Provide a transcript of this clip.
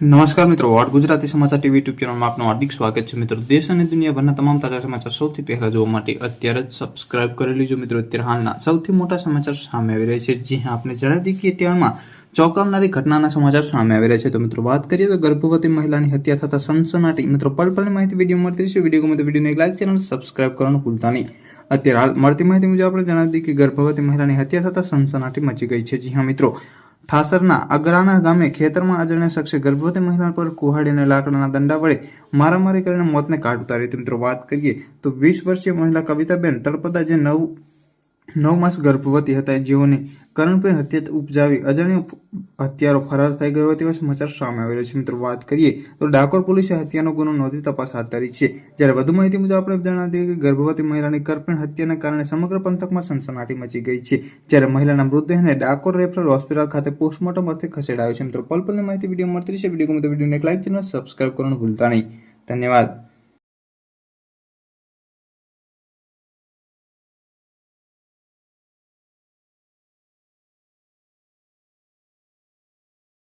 નમસ્કાર મિત્રો વોટ ગુજરાતી સમાચાર ટીવી યુટ્યુબ ચેનલમાં આપનું હાર્દિક સ્વાગત છે. મિત્રો, દેશ અને દુનિયાભરના તમામ તાજા સમાચાર સૌથી પહેલા જોવા માટે અત્યારે જ સબસ્ક્રાઇબ કરી લીજો. મિત્રો, અત્યારે હાલના સૌથી મોટા સમાચાર સામે આવી રહ્યા છે. જ્યાં આપણે જણાવી દઈએ કે અત્યારમાં ચોંકાવનારી ઘટનાના સમાચાર સામે આવી રહ્યા છે. તો મિત્રો, વાત કરીએ તો ગર્ભવતી મહિલાની હત્યા થતા સનસનાટી. મિત્રો પલ પલની માહિતી વીડિયો મળતી રહેશે. વીડિયો ગમે તો વિડીયોને એક લાઈક ચેનલ સબસ્ક્રાઇબ કરવાનું ભૂલતા નહીં. અત્યારે હાલ મળતી માહિતી મુજબ આપણે જણાવી દઈએ કે ગર્ભવતી મહિલાની હત્યા થતા સનસનાટી મચી ગઈ છે. જી હા, મિત્રો. ઠાસરના અગરાના ગામે ખેતરમાં અજાણ્યા શખ્સે ગર્ભવતી મહિલા પર કુહાડી અને લાકડાના દંડા વડે મારામારી કરીને મોતને કાઢ ઉતારી. હતી મિત્રો વાત કરીએ તો વીસ વર્ષીય મહિલા કવિતાબેન તળપદા, જે નવ નવ માસ ગર્ભવતી હતા જેઓને કરણપેન હત્યા ઉપજાવી અજાણ્યો હત્યારો ફરાર થઈ ગયો તેવા સમાચાર સામે આવેલો છે. મિત્રો, વાત કરીએ તો ડાકોર પોલીસે હત્યાનો ગુનો નોંધી તપાસ હાથ ધરી છે. જ્યારે વધુ માહિતી મુજબ આપણે જણાવી દઈએ કે ગર્ભવતી મહિલાની કરપેણ હત્યાના કારણે સમગ્ર પંથકમાં સનસનાટી મચી ગઈ છે. જ્યારે મહિલાના મૃતદેહને ડાકોર રેફરલ હોસ્પિટલ ખાતે પોસ્ટમોર્ટમ અર્થે ખસેડાયો છે. મિત્રો પલપલની માહિતી વીડિયો મળતી છે વીડિયો ગમે તો વિડીયોને એક લાઇક ચેનલ સબસ્ક્રાઇબ કરવાનું ભૂલતા નહીં. ધન્યવાદ.